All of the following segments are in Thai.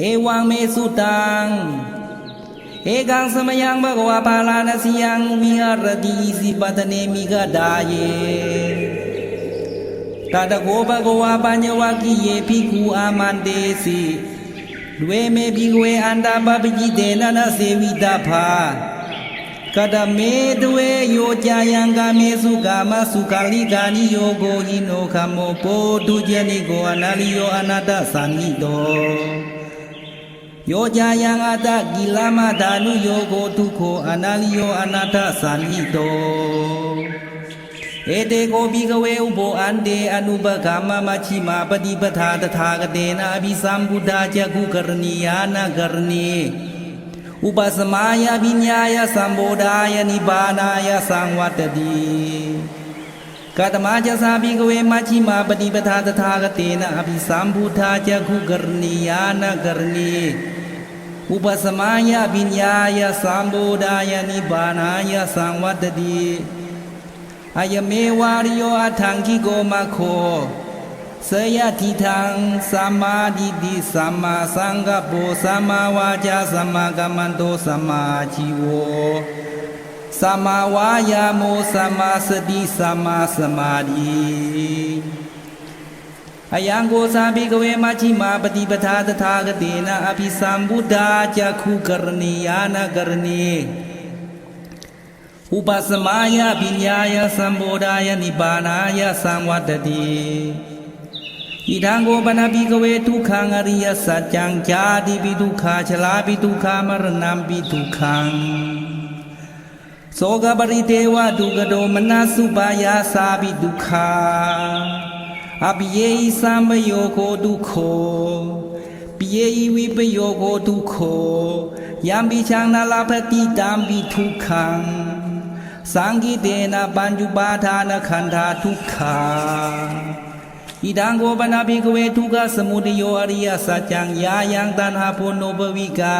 เอวังเมสุตัง เอกังสมยังภะคะวะปาลานะสิยังวิหารติอิสิปัตเนมิกดาเยตตะโกภะคะวะปัญญวะกิเยภิกขุอามันเตสิด้วยเมภิกเวอันตาปปิจิเตนะนะเสวิตาภากตเมตเวโยจายังกา เมสุกามสุกาลิกานิโยโกหิโนขโมโปตุเจนิโกอนาลิโยอนาตสันนิโต ယောจายังอัตตกิลามาดานุโยโกทุโคอนาลิโยอนาถสันนิโตเอเตโกบิกเวอุโบอันเตอนุปกามมัชชิมาปฏิปทาตถาคเตนะอภิสัมพุทธาจักขุกรณียานกรณีอุปสมายาวิญญายสัมโบดายนิบานายสังวัตติ กตมาจะสาบิกเวมัชชิมาปฏิปทาตถาคเตนะอภิสัมพุทธาจักขุกรณียานกรณีอุปสมายาวิญญายสัมโบดายนิบานายาสังวัตติอายเมวาริโยอัทังคิโกมาโคเสยทิทังสัมมาดิติสัมมาสังกปโปสัมมาวาจาสัมมากัมมันโตสัมมาชีโว สัมมาวายาโมสัมมาสติสัมมาสมาธิอายังโกสาภิกเวมัชฌิมาปฏิปทาตถาคเตนะอภิสัมพุทธาจักขุกรณียานกรณีอุปสมายาปิญญายสัมโบดายนิบานายาสังวัตติอิทังโกปนาภิกเวทุขังอริยสัจจังจาติปิทุกขาชลาปิทุขามรณัมปิทุขัง โสกปริเทวทุกโดมนาสุปายาสาปิทุขาอภิเยสัมโยโคทุโขปิเยวิปโยโคทุโขยัมปิชังนาลาภติตามปิทุกขัง สังกิเตนะปัญจุปาทานขันธาทุกขาอิดังโกปนาภิกเวทุกขสมุทโยอริยสัจจังยายังตันหาโพโนภวิกา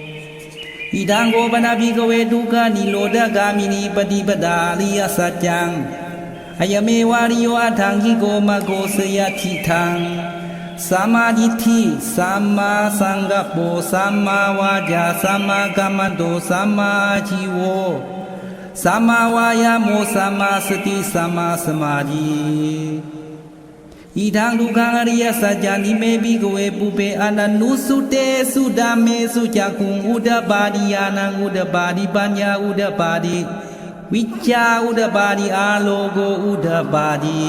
อีดังโกบนาภิกเวทุกานิโรธกามินีปฏิปดาริยสัจจังอายเมวาริโยอทังกิโกมะโกเสยทิทังสัมมาทิฏฐิสัมมาสังกัปโปสัมมาวาจาสัมมากัมมันโตสัมมาชีโวสัมมาวายาโมสัมมาสติสัมมาสมาธิ ဤထံလူခံရိယစာကြနိမေဘိကဝေပုပေအနနုစုတေစုဓမ္မေစုကြကုံဥဒပါတိယာနံဥဒပါတိပညာဥဒပါတိဝိချာဥဒပါတိအာလောကိုဥဒပါတိ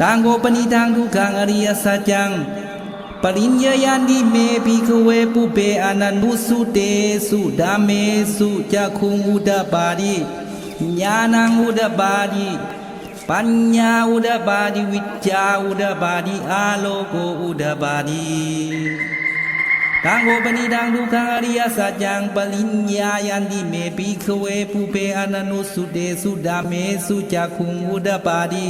တံကိုပဏိတံဒုက္ခံရိယစာကြံပရိညယန္တိမေဘိကဝေပုပေအနနုစုတေစုဓမ္မေစုကြကုံဥဒပါတိညာနံဥဒပါတိ ปัญญาอุดบาดิวิจาอุดบาดิอาโลโกอุดบาดิตังโกปนิดังทุกขังอริยสัจจังปริญญายันติเมปิขเวปุเปอนันุสุเตสุดาเมสุจักขุงอุดบาดิ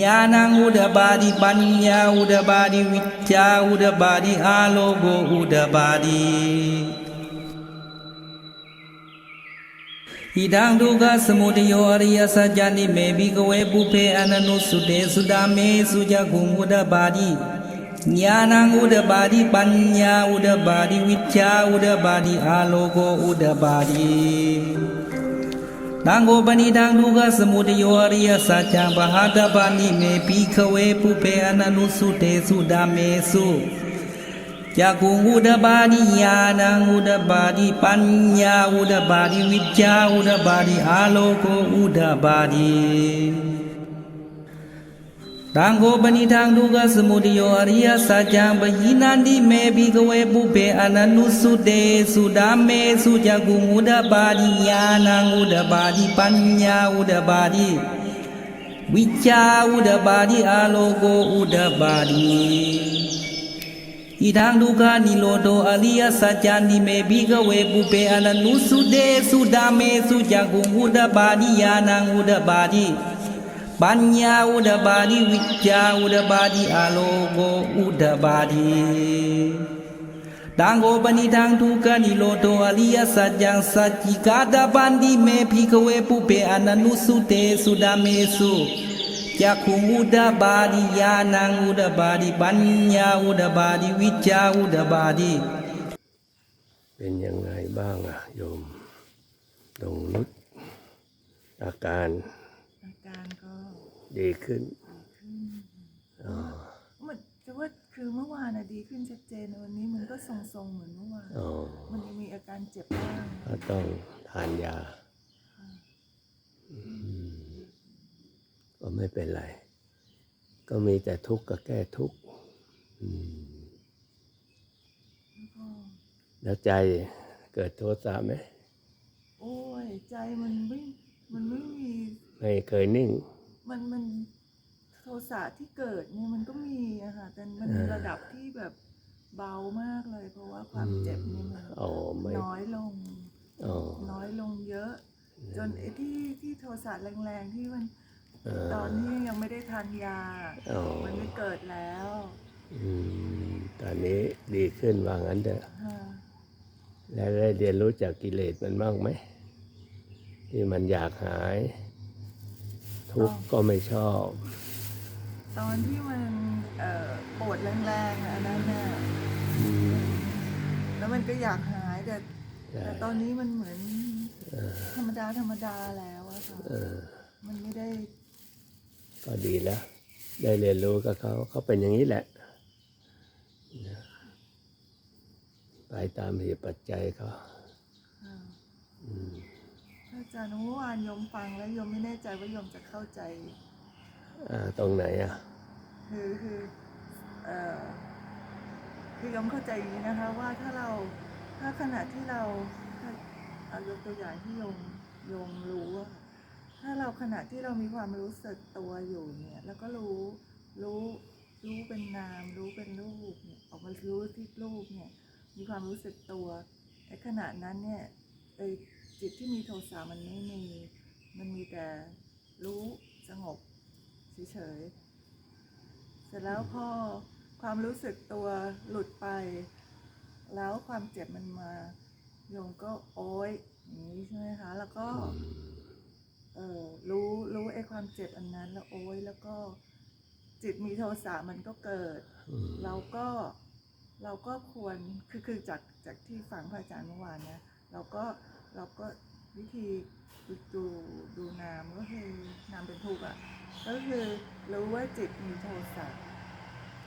ญาณังอุดบาดิปัญญาอุดบาดิวิจาอุดบาดิอาโลโกอุ ดบาดิ ဣဒံဒုက္ခသမုဒယောအရိယสัจจนิမေဘိကဝေပုဖေအနနုစုတေသုဒမေစုကြကုံဥဒပါတိညာဏံဥဒပါတိပညာဥဒပါတိဝိချာဥဒပါတိအာလောကောဥဒပါတိတံကိုပဏိတံဒုက္ခသမုဒယောအရိယสัจจံဘာဟာတပါဏိမေဘိကဝေပုဖေအနနုစုတေသုဒမေစု จักขุงอุดบาดิญาณังอุดบาดิปัญญาอุดบาดิวิจาอุดบาดิอาโลโกอุดบาดิตังโกปนิทังทุกขสมุทโยอริยสัจจังปยินันติเมภิกเวปุเพอนันนุสุเตสุดาเมสุจักขุงอุดบาดิญาณังอุดบาดิปัญญาอุดบ าดิวิจาอุดบาดิอาโลโกอุดบาดิ ဣ ဣဒံဒုက္ခនិရောဓောအရိယစัจ जा နိမေဘိကဝေပုပေအနနုစုတေသုဒာမေစုจักขุဥဒ္ဓပါတိယာနံဥဒ္ဓပါတိပညာဥဒ္ဓပါတိဝိจ္ဇာဥဒ္ဓပါတိအာလောကောဥဒ္ဓပါတိတံကိုပဏိတံဒုက္ခនិရောဓောအရိယစัจ जं စัจจิကာတပန္တိမေဘိကဝေပုပေအနနုစုတေသုဒာမေစု ยากขูอุดาบาดียาณังอุดาบาดีปัญญาอุดาบาดีวิจาอุดาบาดีเป็นยังไงบ้างอะโยมตดงนุษอาการ อาการก็ดีขึ้นเหมือนจะว่าคือเมื่อวานอะดีขึ้นชัดเจนวันนี้มันก็ทรงๆเหมือนเมื่อวานมันยังมีอาการเจ็บบ้างก็ต้องทานยาอืม ก็ไม่เป็นไร ก็มีแต่ทุกข์ก็แก้ทุกข์อืมแล้วก็แล้วใจเกิดโทสะไหม โอ้ย ใจมันไม่ มันไม่มี ไม่เคยนิ่ง มันมันโทสะที่เกิดเนี่ยมันก็มีอะค่ะ แต่มันเออระดับที่แบบเบามากเลย เพราะว่าความเจ็บเนี่ยมันอ๋อไม่น้อยลงอ๋อน้อยลงเยอะ จนไอ้ที่ที่โทสะแรงๆที่มันเออ ตอนนี้ยังไม่ได้ทานยาอ๋อมันไม่เกิดแล้วอืมตอนนี้ดีขึ้นว่างั้นเถอะค่ะแล้วได้เรียนรู้จากกิเลสมันบ้างไหม ที่มันอยากหาย ทุกข์ก็ไม่ชอบ ตอนที่มันเอ่อปวดแรงๆอะอันนั้นน่ะอืมแล้วมันก็อยากหายแต่ใช่แต่ตอนนี้มันเหมือนธรรมดาธรรมดาแล้วอะค่ะเออมันไม่ได้ ก็ดีแล้ว ได้เรียนรู้กับเขาเขาเป็นอย่างนี้แหละนะไปตามเหตุปัจจัยเขาอ่าอืมอาจารย์เมื่อวานโยมฟังแล้วโยมไม่แน่ใจว่าโยมจะเข้าใจอ่าตรงไหนอะคือคือเอ่อคือโยมเข้าใจอย่างนี้นะคะว่าถ้าเราถ้าขณะที่เราถ้าเอายกตัวอย่างที่โยมโยมรู้อะค่ะ ถ้าเราขณะที่เรามีความรู้สึกตัวอยู่เนี่ย แล้วก็รู้รู้รู้เป็นนาม รู้เป็นรูปเนี่ยออกมารู้ที่รูปเนี่ย มีความรู้สึกตัวในขณะนั้นเนี่ยไอ้จิตที่มีโทสะมันไม่มี มันมีแต่รู้สงบเฉยๆเสร็จแล้วพอความรู้สึกตัวหลุดไป แล้วความเจ็บมันมาโยมก็โอ๊ยอย่างนี้ใช่ไหมคะ แล้วก็ ออรู้รู้ไอ้ความเจ็บอันนั้นแล้วโอ๊ยแล้วก็จิตมีโทสะมันก็เกิดอืมเราก็เราก็ควรคือคือจากจากที่ฟังพระอาจารย์เมื่อวานนะเราก็เราก็วิธีดูดูดูนามก็คือนามเป็นทุกข์อะก็คือรู้ว่าจิตมีโทสะ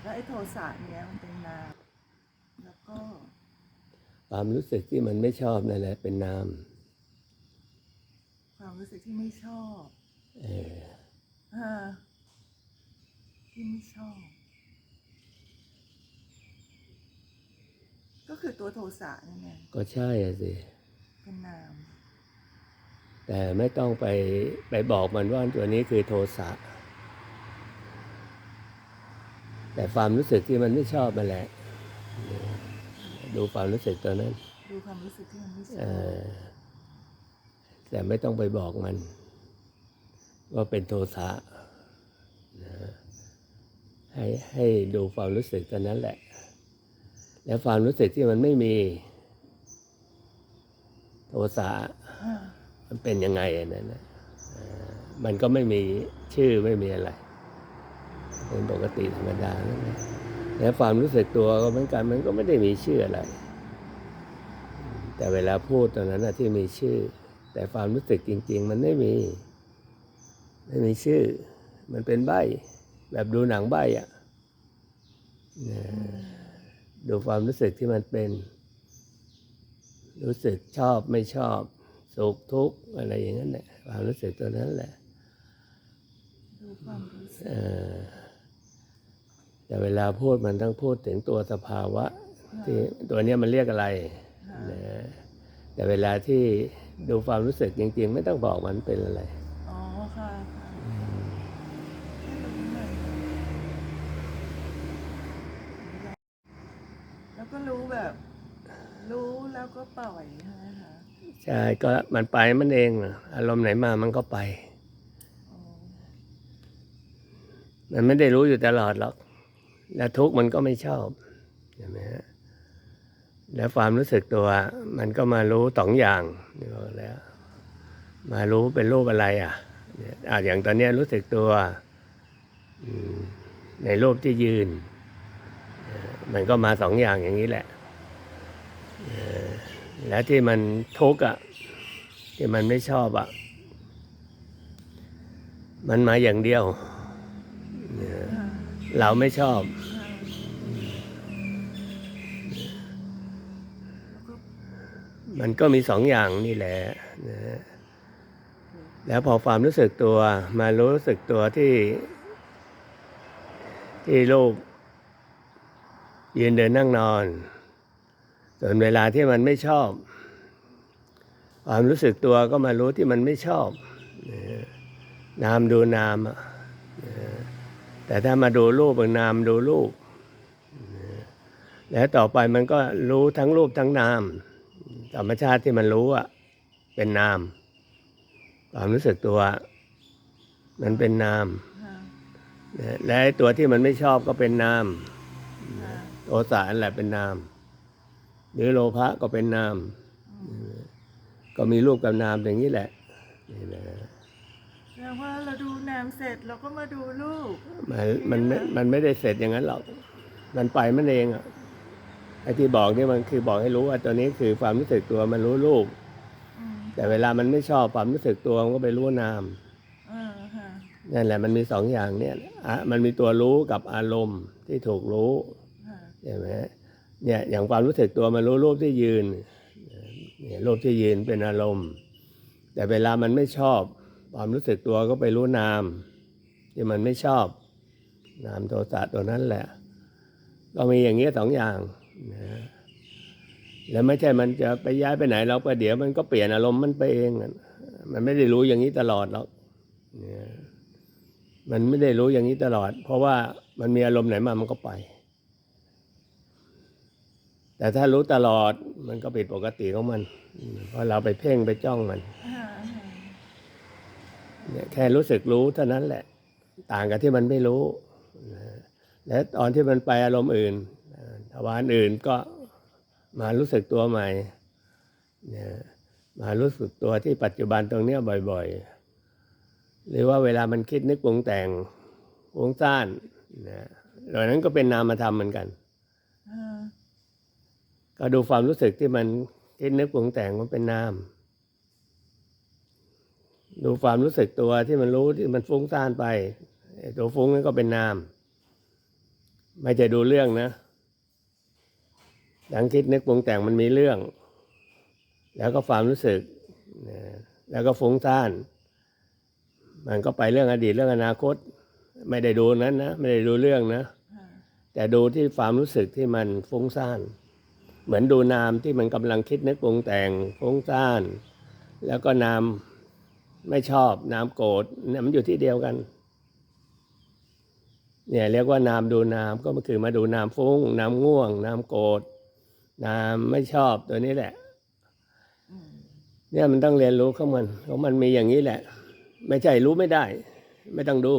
แล้วไอ้โทสะเนี้ยมันเป็นนามแล้วก็ความรู้สึกที่มันไม่ชอบนั่นแหละเป็นนาม ความรู้สึกที่ไม่ชอบ เอออ่าที่ไม่ชอบ ก็คือตัวโทสะนั่นเองก็ใช่อะสิ เป็นนาม แต่ไม่ต้องไปไปบอกมันว่าตัวนี้คือโทสะ แต่ความรู้สึกที่มันไม่ชอบมันแหละ ดูความรู้สึกตัวนั้น ดูความรู้สึกที่มันไม่ชเออบอ แต่ไม่ต้องไปบอกมัน ว่าเป็นโทสะนะให้ให้ดูความรู้สึกตัวนั้นแหละ แล้วความรู้สึกที่มันไม่มี โทสะมันเป็นยังไงนนั้นนะเอ่อมันก็ไม่มีชื่อไม่มีอะไร เป็นปกติธรรมดานั่นะแล้วความรู้สึกตัวก็เหมือนกันมันก็ไม่ได้มีชื่ออะไร แต่เวลาพูดตอนนั้นนะที่มีชื่อ แต่ความรู้สึกจริง ๆ มันไม่มี ไม่มีชื่อ มันเป็นใบ แบบดูหนังใบอะนะดูความรู้สึกที่มันเป็น รู้สึกชอบไม่ชอบ สุขทุกข์อะไรอย่างนั้นแหละความรู้สึกตัวนั้นแหละดูความรู้สึกเออแต่เวลาพูดมันต้องพูดถึงตัวสภาวะที่ตัวเนี้ยมันเรียกอะไรนะแต่เวลาที่ ดูความรู้สึกจริง ๆ ไม่ต้องบอกมันเป็นอะไร อ๋อค่ะแล้วก็รู้แบบ รู้แล้วก็ปล่อยใช่ไหมคะใช่ก็มันไปมันเองอารมณ์ไหนมามันก็ไป มันไม่ได้รู้อยู่ตลอดหรอก และทุกข์มันก็ไม่ชอบใช่ไหมฮะ แล้วความรู้สึกตัวมันก็มารู้สองอย่างนี่บอกแล้ว มารู้เป็นรูปอะไรอะอะอย่างตอนนี้รู้สึกตัวในรูปที่ยืน มันก็มาสองอย่างอย่างนี้แหละแล้วที่มันทุกข์อะที่มันไม่ชอบอะมันมาอย่างเดียว เราไม่ชอบ ค่ะแล้วก็ มันก็มีสองอย่างนี่แหละนะแล้วพอความรู้สึกตัว มารู้สึกตัวที่ ที่รูปยืนเดินนั่งนอน ส่วนเวลาที่มันไม่ชอบ ความรู้สึกตัวก็มารู้ที่มันไม่ชอบ นามดูนาม แต่ถ้ามาดูรูปนามดูรูป แล้วต่อไปมันก็รู้ทั้งรูปทั้งนาม ธรรมชาติที่มันรู้อะเป็นนาม ความรู้สึกตัว มันเป็นนามค่ะนะและไอ้ตัวที่มันไม่ชอบก็เป็นนามค่ะโทสะนั่นแหละเป็นนาม หรือโลภะก็เป็นนาม ก็มีรูปกับนามอย่างนี้แหละนี่นะแปลว่าเราดูนามเสร็จเราก็มาดูรูปมันมันไม่มันไม่ได้เสร็จอย่างนั้นหรอกมันไปมันเองอะ ไอ้ที่บอกนี่มันคือบอกให้รู้ว่าตัวนี้คือความรู้สึกตัวมันรู้รูปอืมแต่เวลามันไม่ชอบความรู้สึกตัวมันก็ไปรู้นามเออค่ะนั่นแหละมันมีสองอย่างเนี่ยอะมันมีตัวรู้กับอารมณ์ที่ถูกรู้ค่ะใช่ไหมเนี่ยอย่างความรู้สึกตัวมันรู้รูปที่ยืนเนี่ยรูปที่ยืนเป็นอารมณ์ แต่เวลามันไม่ชอบ ความรู้สึกตัวก็ไปรู้นามที่มันไม่ชอบ นามโทสะตัวนั้นแหละ ก็มีอย่างเงี้ยสองอย่าง นะแล้วไม่ใช่มันจะไปย้ายไปไหนเราประเดี๋ยวมันก็เปลี่ยนอารมณ์มันไปเอง มันไม่ได้รู้อย่างนี้ตลอดหรอกเนี่ยมันไม่ได้รู้อย่างนี้ตลอด เพราะว่ามันมีอารมณ์ไหนมามันก็ไป แต่ถ้ารู้ตลอดมันก็ผิดปกติของมัน เพราะเราไปเพ่งไปจ้องมันเนี่ยแค่รู้สึกรู้เท่านั้นแหละ ต่างกับที่มันไม่รู้ และตอนที่มันไปอารมณ์อื่น วารอื่นก็มารู้สึกตัวใหม่เนี่ยมารู้สึกตัวที่ปัจจุบันตรงเนี้ยบ่อยๆ หรือว่าเวลามันคิดนึกปรุงแต่งปรุงซ่านนะเหล่านั้นก็เป็นนามธรรมเหมือนกันก็ดูความรู้สึกที่มันคิดนึกปรุงแต่งมันเป็นนาม ดูความรู้สึกตัวที่มันรู้ที่มันฟุ้งซ่านไปตัวฟุ้งนั่นก็เป็นนาม ไม่ใช่ดูเรื่องนะ ดังคิดนึกปรุงแต่งมันมีเรื่อง แล้วก็ความรู้สึก แล้วก็ฟุ้งซ่าน มันก็ไปเรื่องอดีตเรื่องอนาคต ไม่ได้ดูนั้นนะ ไม่ได้ดูเรื่องนะ แต่ดูที่ความรู้สึกที่มันฟุ้งซ่าน เหมือนดูนามที่มันกำลังคิดนึกปรุงแต่งฟุ้งซ่าน แล้วก็นามไม่ชอบนามโกรธมันอยู่ที่เดียวกันเนี่ยเรียกว่านามดูนามก็คือมาดูนามฟุ้งนามง่วง นามโกรธ นามไม่ชอบตัวนี้แหละอืมเนี่ยมันต้องเรียนรู้ของมันของมันมีอย่างนี้แหละ ไม่ใช่รู้ไม่ได้ ไม่ต้องดู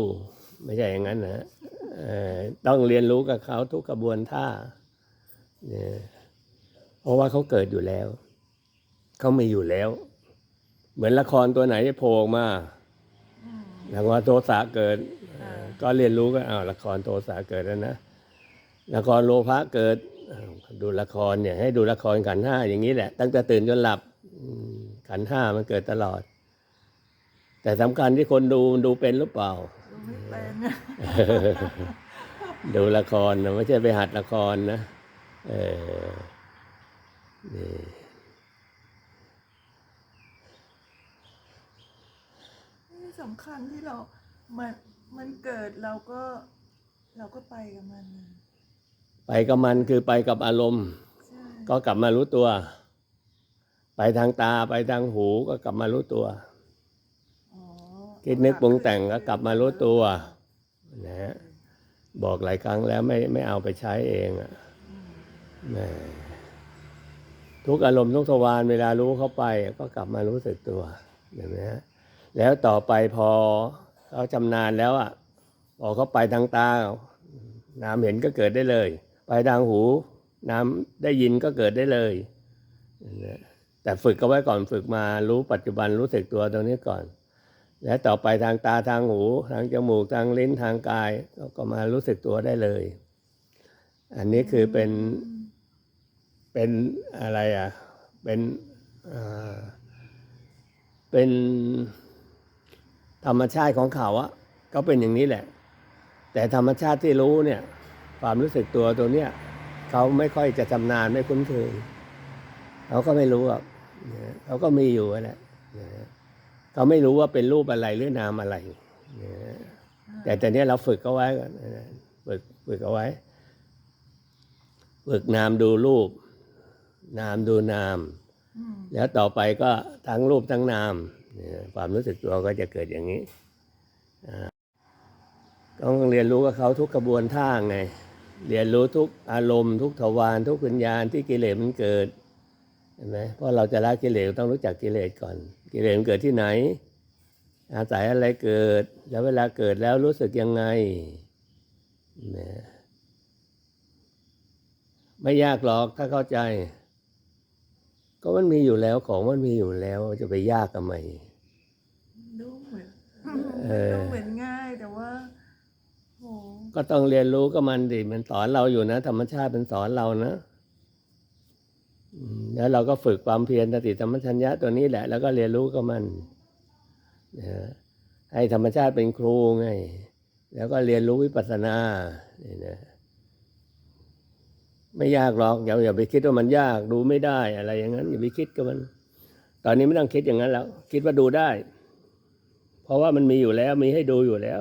ไม่ใช่อย่างนั้นนะเอ่อต้องเรียนรู้กับเขาทุกกระบวนท่าเนี่ยเพราะว่าเขาเกิดอยู่แล้ว เขามีอยู่แล้ว เหมือนละครตัวไหนที่โผล่ออกมาอืมละครโทสะเกิดเอ่อก็เรียนรู้ก็อ้าวละครโทสะเกิดแล้วนะละครโลภะเกิดอ้าว ดูละครเนี่ยให้ดูละครขันห้าอย่างนี้แหละ ตั้งแต่ตื่นจนหลับขันห้ามันเกิดตลอด แต่สำคัญที่คนดูมันดูเป็นหรือเปล่า ดูไม่เป็นดูละครนะไม่ใช่ไปหัดละครนะเออนี่นี่สำคัญที่เรา มัน มันเกิดเราก็ เราก็ไปกับมันนะ ไปกับมันคือไปกับอารมณ์ใช่ก็กลับมารู้ตัว ไปทางตาไปทางหูก็กลับมารู้ตัวอ๋อคิดนึกปรุงแต่งก็กลับมารู้ตัวนะฮะบอกหลายครั้งแล้วไม่ไม่เอาไปใช้เองอะแหมทุกอารมณ์ทุกทวารเวลารู้เข้าไปก็กลับมารู้สึกตัวเห็นไหมฮะแล้วต่อไปพอเขาชำนาญแล้วอะพอเขาไปทางตาน้ำเห็นก็เกิดได้เลย ไปทางหูน้ำได้ยินก็เกิดได้เลย แต่ฝึกก็ไว้ก่อนฝึกมารู้ปัจจุบันรู้สึกตัวตรงนี้ก่อน แล้วต่อไปทางตาทางหูทางจมูกทางลิ้นทางกายก็ก็มารู้สึกตัวได้เลย อันนี้คือเป็นเป็นอะไรอะเป็นเป็นธรรมชาติของเขาอะก็เป็นอย่างนี้แหละ แต่ธรรมชาติที่รู้เนี่ย ความรู้สึกตัวตัวเนี้ยเขาไม่ค่อยจะชำนาญไม่คุ้นเคยเขาก็ไม่รู้อะเขาก็มีอยู่แหละเขาไม่รู้ว่าเป็นรูปอะไรหรือนามอะไรนะแต่แต่เนี้ยเราฝึกเอาไว้ก่อนฝึกฝึกเอาไว้ ฝึกนามดูรูป นามดูนาม แล้วต่อไปก็ทั้งรูปทั้งนามความรู้สึกตัวก็จะเกิดอย่างนี้ต้องเรียนรู้กับเขาทุกกระบวนท่าไง เรียนรู้ทุกอารมณ์ทุกทวารทุกวิญญาณที่กิเลสมันเกิดเห็นไหมเพราะเราจะละกิเลสต้องรู้จักกิเลสก่อน กิเลสมันเกิดที่ไหน อาศัยอะไรเกิด แล้วเวลาเกิดแล้วรู้สึกยังไงเห็นไหมไม่ยากหรอกถ้าเข้าใจ ก็มันมีอยู่แล้วของมันมีอยู่แล้วจะไปยากทำไมดูเหมือนเออดูเหมือนง่ายแต่ว่าโห ก็ต้องเรียนรู้กับมันดิมันสอนเราอยู่นะ ธรรมชาติเป็นสอนเรานะแล้วเราก็ฝึกความเพียรสติธรรมชัญญะตัวนี้แหละ แล้วก็เรียนรู้กับมันนะให้ธรรมชาติเป็นครูไง แล้วก็เรียนรู้วิปัสสนานี่นะไม่ยากหรอกอย่าอย่าไปคิดว่ามันยากดูไม่ได้อะไรอย่างนั้น อย่าไปคิดกับมัน ตอนนี้ไม่ต้องคิดอย่างนั้นแล้ว คิดว่าดูได้ เพราะว่ามันมีอยู่แล้วมีให้ดูอยู่แล้ว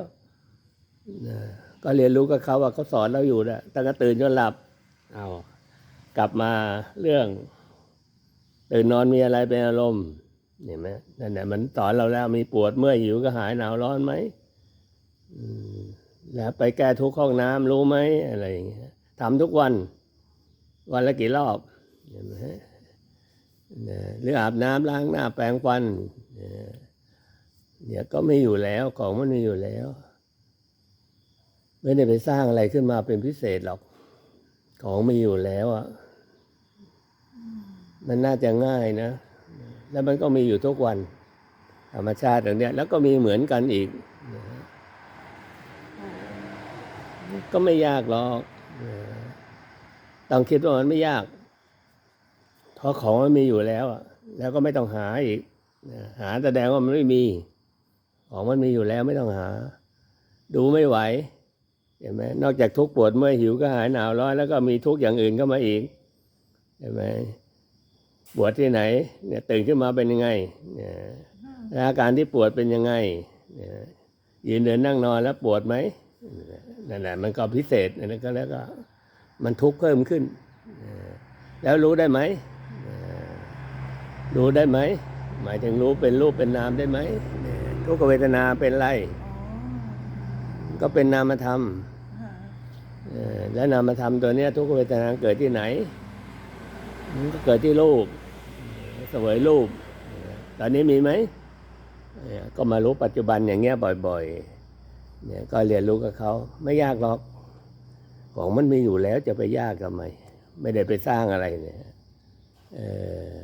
นะ ก็เรียนรู้กับเขาว่าเขาสอนเราอยู่นะตั้งแต่ตื่นจนหลับ เอากลับมาเรื่อง ตื่นนอนมีอะไรเป็นอารมณ์เห็นไหมนั่นแหละมันสอนเราแล้วมีปวดเมื่อยหิวก็หายหนาวร้อนไหมอืมแล้วไปแก้ทุกข์ห้องน้ำรู้ไหมอะไรอย่างเงี้ยทำทุกวัน วันละกี่รอบเห็นไหมนะหรืออาบน้ำล้างหน้าแปรงฟันนะเนี่ยก็มีอยู่แล้วของมันมีอยู่แล้ว ไม่ได้ไปสร้างอะไรขึ้นมาเป็นพิเศษหรอก ของมีอยู่แล้วอะมันน่าจะง่ายนะ แล้วมันก็มีอยู่ทุกวัน ธรรมชาติอย่างเนี้ย แล้วก็มีเหมือนกันอีก ก็ไม่ยากหรอกต้องคิดว่ามันไม่ยากเพราะของมันมีอยู่แล้วอะแล้วก็ไม่ต้องหาอีก หาแสดงว่ามันไม่มี ของมันมีอยู่แล้วไม่ต้องหา ดูไม่ไหว เห็นไหมนอกจากทุกข์ปวดเมื่อยหิวก็หายหนาวร้อนแล้วก็มีทุกข์อย่างอื่นเข้ามาอีกเห็นไหมปวดที่ไหน เนี่ยตื่นขึ้นมาเป็นยังไงเนี่ยอาการที่ปวดเป็นยังไงเนี่ยยืนเดินนั่งนอนแล้วปวดไหมนั่นแหละมันก็พิเศษนั่นก็แล้วก็ มันทุกข์เพิ่มขึ้น แล้วรู้ได้ไหมรู้ได้ไหมหมายถึงรู้เป็นรูปเป็นนามได้ไหมทุกขเวทนาเป็นไร ก็เป็นนามธรรม และนามธรรมตัวเนี้ยทุกขเวทนาเกิดที่ไหน มันก็เกิดที่รูปสวยรูป ตอนนี้มีไหม ก็มารู้ปัจจุบันอย่างเงี้ยบ่อยๆเนี่ยก็เรียนรู้กับเขาไม่ยากหรอก ของมันมีอยู่แล้วจะไปยากกับไม ไม่ได้ไปสร้างอะไรเนี่ยเออ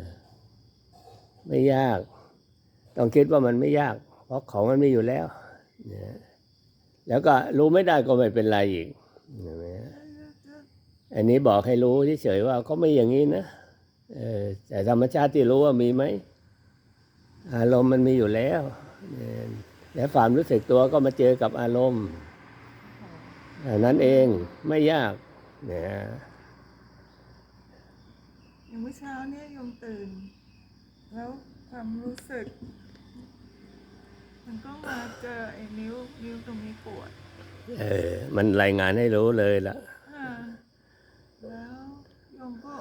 ไม่ยาก ต้องคิดว่ามันไม่ยาก เพราะของมันมีอยู่แล้วเนี่ยแล้วก็รู้ไม่ได้ก็ไม่เป็นไรอีก อันนี้บอกให้รู้เฉยๆว่าเขาไม่อย่างนี้นะแต่ธรรมชาติที่รู้ว่ามีไหมอารมณ์มันมีอยู่แล้วเนี่ยแล้วความรู้สึกตัวก็มาเจอกับอารมณ์นั้นเองไม่ยากเนี่ยอย่างเมื่อเช้าเนี่ยยมตื่น แล้วความรู้สึก มันก็มาเจอไอ้นิ้วนิ้วตรงนี้ปวด เออ มันรายงานให้รู้เลยละค่ะแล้วโยมก็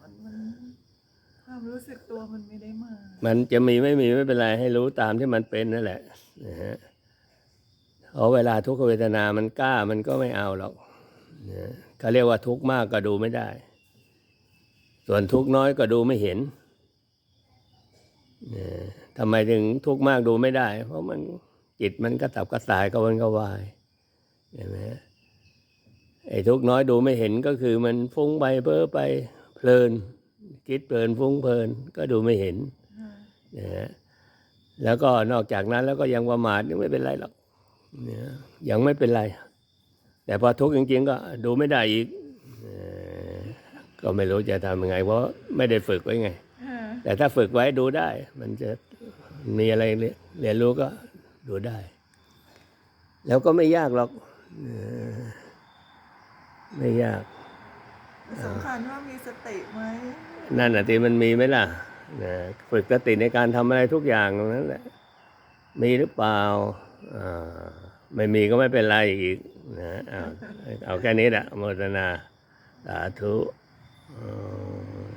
มันมันความรู้สึกตัวมันไม่ได้มามันจะมีไม่มีไม่เป็นไรให้รู้ตามที่มันเป็นนั่นแหละนะฮะเพราะเวลาทุกขเวทนา มันกล้ามันก็ไม่เอาหรอกนะเขาเรียกว่าทุกข์มากก็ดูไม่ได้ ส่วนทุกข์น้อยก็ดูไม่เห็นเนี่ยทำไมถึงทุกข์มากดูไม่ได้ เพราะมัน จิตมันกระตับกระส่ายกระวนกระวายเห็นไหมไอ้ทุกข์น้อยดูไม่เห็นก็คือมันฟุ้งไปเพ้อไปเพลิน คิดเพลินฟุ้งเพลินก็ดูไม่เห็นนะฮะแล้วก็นอกจากนั้นแล้วก็ยังประมาทยังไม่เป็นไรหรอกเนี่ยยังไม่เป็นไร แต่พอทุกข์จริง ๆ ก็ดูไม่ได้อีกเอ่อก็ไม่รู้จะทำยังไง เพราะไม่ได้ฝึกไว้ไงค่ะแต่ถ้าฝึกไว้ดูได้ มันจะมีอะไรเรียเรียนรู้ก็ ดูได้ แล้วก็ไม่ยากหรอกเออไม่ยากสำคัญว่ามีสติไหมนั่นน่ะที่มันมีไหมล่ะนะฝึกสติในการทำอะไรทุกอย่างตรงนั้นแหละมีหรือเปล่าอ่าไม่มีก็ไม่เป็นไรอีกนะเอาเอาแค่นี้แหละโมทนาสาธุอืม